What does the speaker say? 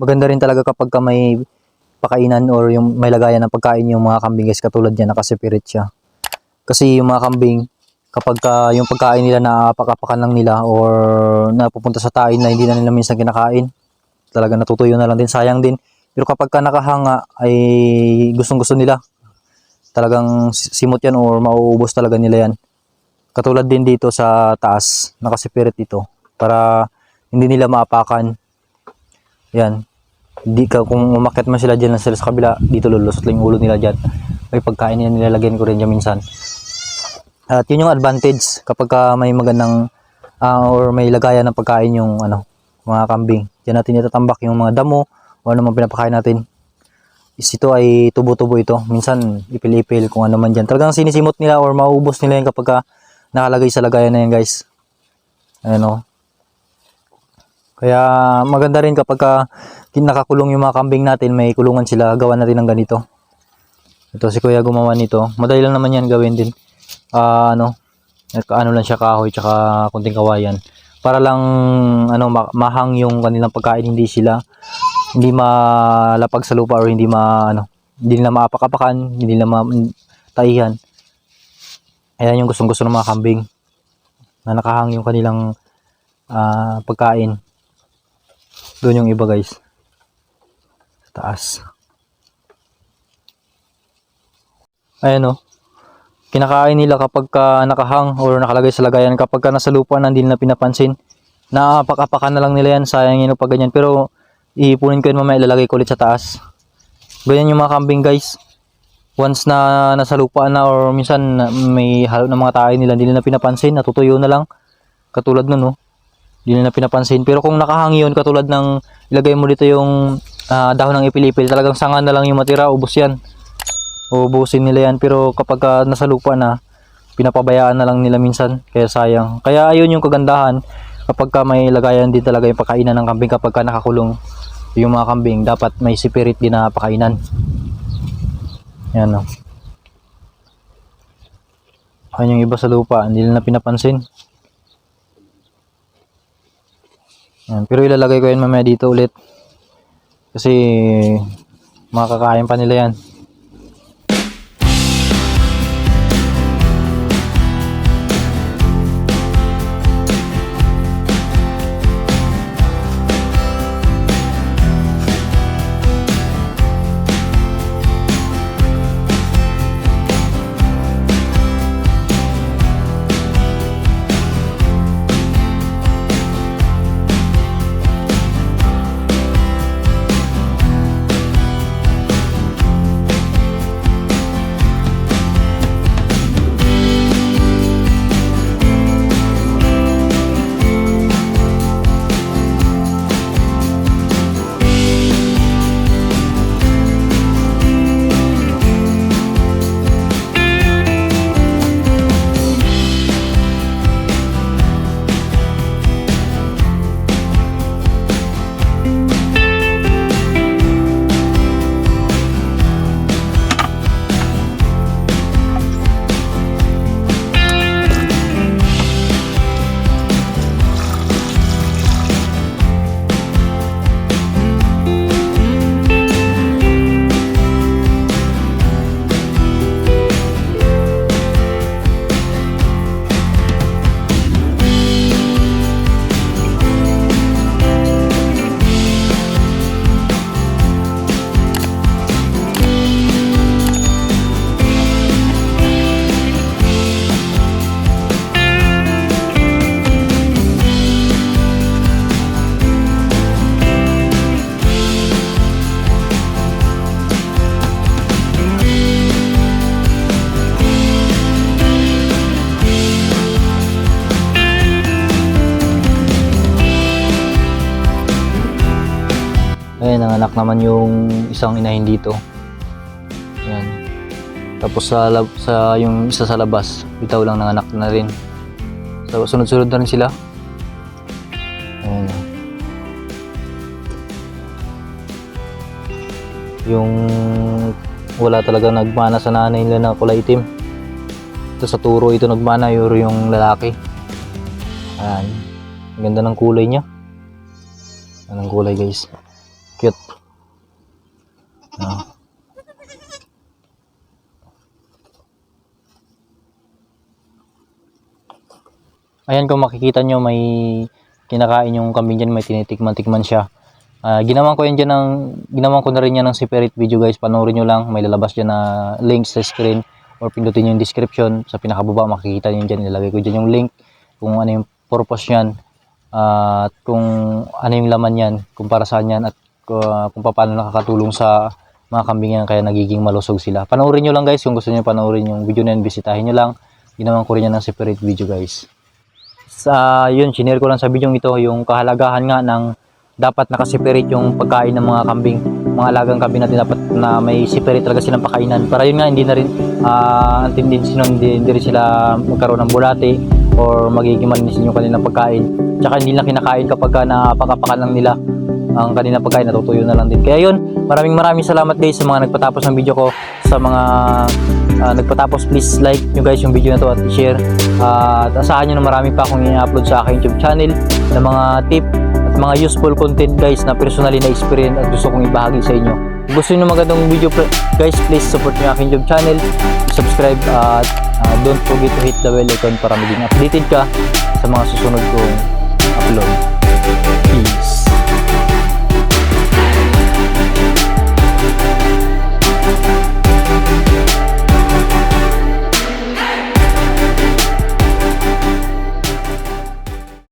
Maganda rin talaga kapag ka may pakainan or yung may lagayan ng pagkain yung mga kambing guys katulad niya nakasipirit siya. Kasi yung mga kambing kapag ka yung pagkain nila napakapakan lang nila or napupunta sa tain na hindi na nila minsan kinakain, talaga natutuyo na lang din, sayang din. Pero kapag ka nakahanga ay gustong gusto nila, talagang simot yan or mauubos talaga nila yan. Katulad din dito sa taas, nakasipirit dito para hindi nila maapakan. Yan. Di ka, kung umakyat man sila dyan sila sa kabila, dito lulusot lang yung ulo nila dyan. May pagkain nila nilalagyan ko rin dyan minsan. At yun yung advantage kapag ka may magandang ah, or may lagayan ng pagkain yung ano, mga kambing. Diyan natin itatambak yung mga damo o ano man pinapakain natin. Is ito ay tubo-tubo ito. Minsan ipil-ipil kung ano man dyan. Talagang sinisimot nila or maubos nila yan kapag ka nakalagay sa lagayan na yan guys. Ano. Kaya maganda rin kapag ka nakakulong yung mga kambing natin, may kulungan sila, gawa natin ng ganito. Ito si Kuya gumawa nito. Madali lang naman yan gawin din. Ah, ano, ano lang siya kahoy tsaka kunting kawayan. Para lang ano ma- mahang yung kanilang pagkain hindi sila hindi malapag sa lupa or hindi ma ano, hindi nila maapak-apakan, hindi nila mataihan. Ayan yung gustong-gusto ng mga kambing na nakahang yung kanilang ah, pagkain. Doon yung iba guys. Sa taas. Ayan o. Kinakain nila kapag ka nakahang or nakalagay sa lagayan. Kapag ka nasa lupa na hindi nila pinapansin. Naapak-apakan na lang nila yan. Sayang yun pag ganyan. Pero iipunin ko yun mamaya ilalagay ko ulit sa taas. Ganyan yung mga kambing guys. Once na nasa lupa na or minsan may halo ng mga tayo nila, hindi nila pinapansin, natutuyo na lang. Katulad nun, no? Hindi nila pinapansin. Pero kung nakahangi yun, katulad ng ilagay mo dito yung ah, dahon ng ipilipil, talagang sanga na lang yung matira, ubos yan. Ubusin nila yan. Pero kapag ah, nasa lupa na, pinapabayaan na lang nila minsan. Kaya sayang. Kaya ayun yung kagandahan. Kapag ka may lagayan din talaga yung pagkainan ng kambing kapag ka nakakulong yung mga kambing, dapat may spirit din na pakainan. Yan o. Ayun yung iba sa lupa, hindi nila pinapansin. Yan. Pero ilalagay ko yan mamaya dito ulit. Kasi makakakain pa nila yan. Ayan, nanganak naman yung isang inahin dito. Ayan. Tapos sa, sa yung isa sa labas, bitaw lang nanganak na rin. So, sunod-sunod na rin sila. Ayan. Yung wala talaga nagmana sa nanay nila na kulay itim. Ito sa turo ito nagmana yung, yung lalaki. Ayan. Ang ganda ng kulay niya. Anong kulay guys. Ayan kung makikita nyo may kinakain yung kambing dyan, may tinitikman-tikman siya. Ah, ginawan ko yan dyan ng, ginawan ko na rin yan ng separate video guys, panoorin nyo lang, may lalabas dyan na link sa screen or pindutin nyo yung description, sa pinakababa makikita nyo dyan, nilagay ko dyan yung link kung ano yung purpose yan, ah, at kung ano yung laman yan, kung para saan yan, at uh, kung paano nakakatulong sa mga kambing yan kaya nagiging malusog sila. Panoorin nyo lang guys, kung gusto nyo panoorin yung video na yan, bisitahin nyo lang, ginawan ko rin yan ng separate video guys sa yun, sinare ko lang sa video ito yung kahalagahan nga ng dapat nakaseparate yung pagkain ng mga kambing. Mga alagang kambing natin dapat na may separate talaga silang pakainan. Para yun nga hindi na rin uh, ang tendency nun hindi, hindi rin sila magkaroon ng bulate or magiging manisin yung kanilang pagkain. Tsaka hindi lang kinakain kapag ka napakapakan lang nila ang kanilang pagkain natutuyo na lang din kaya yun maraming maraming salamat guys sa mga nagpatapos ng video ko sa mga ah, nagpatapos please like nyo guys yung video na to at share at asahan nyo na marami pa akong i-upload sa aking YouTube channel ng mga tip at mga useful content guys na personally na experience at gusto kong ibahagi sa inyo. Kung gusto nyo magandang video guys, please support nyo aking YouTube channel, subscribe at ah, don't forget to hit the bell icon para maging updated ka sa mga susunod kong upload. Peace!